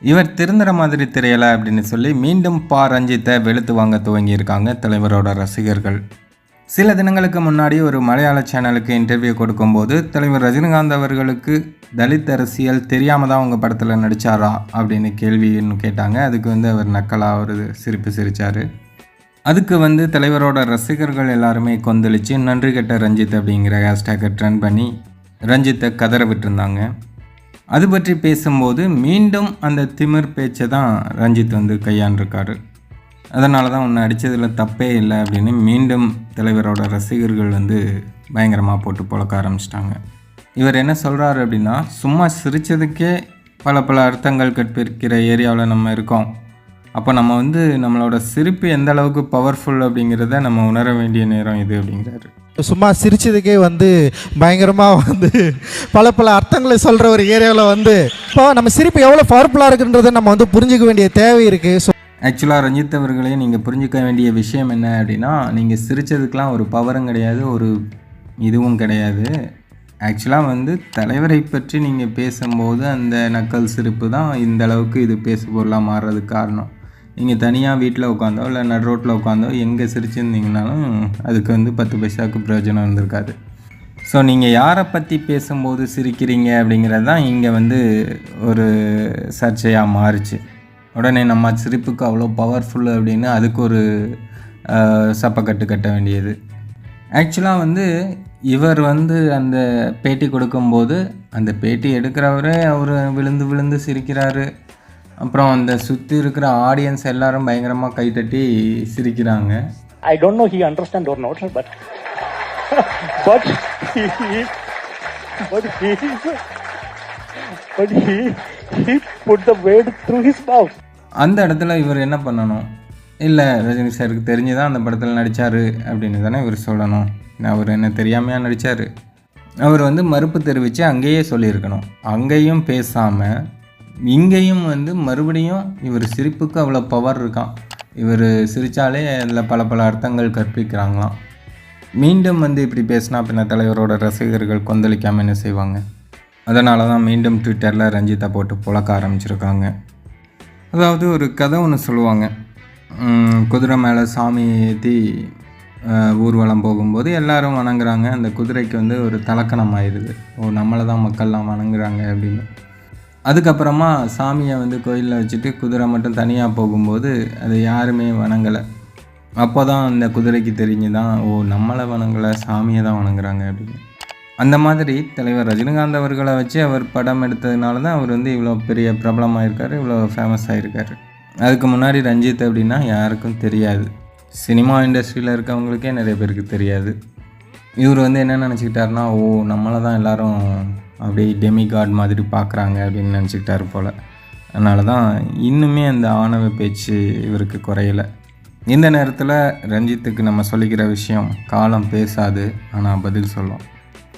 இவர் திருந்துற மாதிரி தெரியலை அப்படின்னு சொல்லி மீண்டும் பா. ரஞ்சித்தை வெளுத்து வாங்க துவங்கியிருக்காங்க தலைவரோட ரசிகர்கள். சில தினங்களுக்கு முன்னாடி ஒரு மலையாள சேனலுக்கு இன்டர்வியூ கொடுக்கும்போது தலைவர் ரஜினிகாந்த் அவர்களுக்கு தலித் அரசியல் தெரியாமல் தான் உங்கள் படத்தில் நடித்தாரா அப்படின்னு கேள்வின்னு கேட்டாங்க. அதுக்கு வந்து அவர் நக்கலாக ஒரு சிரிப்பு சிரித்தார் அதுக்கு வந்து தலைவரோட ரசிகர்கள் எல்லாருமே கொந்தளித்து நன்றி கெட்ட ரஞ்சித் அப்படிங்கிற ஹேஷ்டேக்கை ட்ரெண்ட் பண்ணி ரஞ்சித்தை கதற விட்டுருந்தாங்க. அது பற்றி பேசும்போது மீண்டும் அந்த திமிர் பேச்சை தான் ரஞ்சித் வந்து கையாண்டிருக்காரு. அதனால தான் உன்னை அடித்ததில் தப்பே இல்லை அப்படின்னு மீண்டும் தலைவரோட ரசிகர்கள் வந்து பயங்கரமாக போட்டு புழக்க ஆரம்பிச்சிட்டாங்க. இவர் என்ன சொல்கிறாரு அப்படின்னா சும்மா சிரித்ததுக்கே பல பல அர்த்தங்கள் கற்பிருக்கிற ஏரியாவில் நம்ம இருக்கோம். அப்போ நம்ம வந்து நம்மளோட சிரிப்பு எந்த அளவுக்கு பவர்ஃபுல் அப்படிங்கிறத நம்ம உணர வேண்டிய நேரம் இது அப்படிங்கிறாரு. சும்மா சிரிச்சதுக்கே வந்து பயங்கரமாக வந்து பல பல அர்த்தங்களை சொல்கிற ஒரு ஏரியாவில் வந்து இப்போ நம்ம சிரிப்பு எவ்வளோ பவர்ஃபுல்லாக இருக்குன்றதை நம்ம வந்து புரிஞ்சுக்க வேண்டிய தேவை இருக்குது ஸோ ஆக்சுவலாக ரஞ்சித் அவர்களே நீங்கள் புரிஞ்சிக்க வேண்டிய விஷயம் என்ன அப்படின்னா நீங்கள் சிரித்ததுக்கெலாம் ஒரு பவரும் கிடையாது ஒரு இதுவும் கிடையாது. ஆக்சுவலாக வந்து தலைவரை பற்றி நீங்கள் பேசும்போது அந்த நக்கல் சிரிப்பு தான் இந்த அளவுக்கு இது பேசு பொருளாக மாறுறதுக்கு காரணம். நீங்கள் தனியாக வீட்டில் உட்காந்தோ இல்லை நடு ரோட்டில் உட்காந்தோ எங்கே சிரிச்சிருந்தீங்கனாலும் அதுக்கு வந்து பத்து பைசாவுக்கு பிரயோஜனம் இருந்திருக்காது ஸோ நீங்கள் யாரை பற்றி பேசும்போது சிரிக்கிறீங்க அப்படிங்கிறது தான் இங்கே வந்து ஒரு சர்ச்சையாக மாறுச்சு. உடனே நம்ம சிரிப்புக்கு அவ்வளோ பவர்ஃபுல் அப்படின்னு அதுக்கு ஒரு அஹ், சப்பக்கட்டு கட்ட வேண்டியது. ஆக்சுவலாக வந்து இவர் வந்து அந்த பேட்டி கொடுக்கும்போது அந்த பேட்டி எடுக்கிறவரே அவர் விழுந்து விழுந்து சிரிக்கிறாரு. அப்புறம் அந்த சுற்றி இருக்கிற ஆடியன்ஸ் எல்லாரும் பயங்கரமாக கைத்தட்டி சிரிக்கிறாங்க. I don't know he understand or not, but but he, but he but he he put the word through his mouth. அந்த இடத்துல இவர் என்ன பண்ணணும்? இல்லை ரஜினி சாருக்கு தெரிஞ்சு தான் அந்த படத்தில் நடித்தார் அப்படின்னு தானே இவர் சொல்லணும். அவர் என்ன தெரியாமையாக நடித்தார் அவர் வந்து மறுப்பு தெரிவித்து அங்கேயே சொல்லியிருக்கணும். அங்கேயும் பேசாமல் இங்கேயும் வந்து மறுபடியும் இவர் சிரிப்புக்கு அவ்வளோ பவர் இருக்கான் இவர் சிரித்தாலே அதில் பல பல அர்த்தங்கள் கற்பிக்கிறாங்களாம். மீண்டும் வந்து இப்படி பேசினா பின்ன தலைவரோட ரசிகர்கள் கொந்தளிக்காமல் என்ன செய்வாங்க? அதனால தான் மீண்டும் ட்விட்டரில் ரஞ்சித்தை போட்டு புழக்க ஆரம்பிச்சிருக்காங்க. அதாவது ஒரு கதை ஒன்று சொல்லுவாங்க. குதிரை மேலே சாமி ஏற்றி ஊர்வலம் போகும்போது எல்லாரும் வணங்குறாங்க. அந்த குதிரைக்கு வந்து ஒரு தலக்கணம் ஆயிடுது. ஓ நம்மளை தான் மக்கள்லாம் வணங்குறாங்க அப்படின்னு. அதுக்கப்புறமா சாமியை வந்து கோயிலில் வச்சுட்டு குதிரை மட்டும் தனியாக போகும்போது அதை யாருமே வணங்கலை. அப்போ தான் அந்த குதிரைக்கு தெரிஞ்சு தான் ஓ நம்மளை வணங்கலை சாமியை தான் வணங்குறாங்க அப்படின்னு. அந்த மாதிரி தலைவர் ரஜினிகாந்த் அவர்களை வச்சு அவர் படம் எடுத்ததுனால தான் அவர் வந்து இவ்வளோ பெரிய பிரபலமாயிருக்காரு இவ்வளோ ஃபேமஸ் ஆகிருக்கார் அதுக்கு முன்னாடி ரஞ்சித் அப்படின்னா யாருக்கும் தெரியாது. சினிமா இண்டஸ்ட்ரியில் இருக்கவங்களுக்கே நிறைய பேருக்கு தெரியாது. இவர் வந்து என்ன நினச்சிக்கிட்டாருன்னா ஓ நம்மளை தான் எல்லோரும் அப்படியே டெமி காட் மாதிரி பார்க்குறாங்க அப்படின்னு நினச்சிக்கிட்டாரு போல். அதனால தான் இன்னுமே அந்த ஆணவ பேச்சு இவருக்கு குறையலை. இந்த நேரத்தில் ரஞ்சித்துக்கு நம்ம சொல்லிக்கிற விஷயம் காலம் பேசாது ஆனால் பதில் சொல்லும்.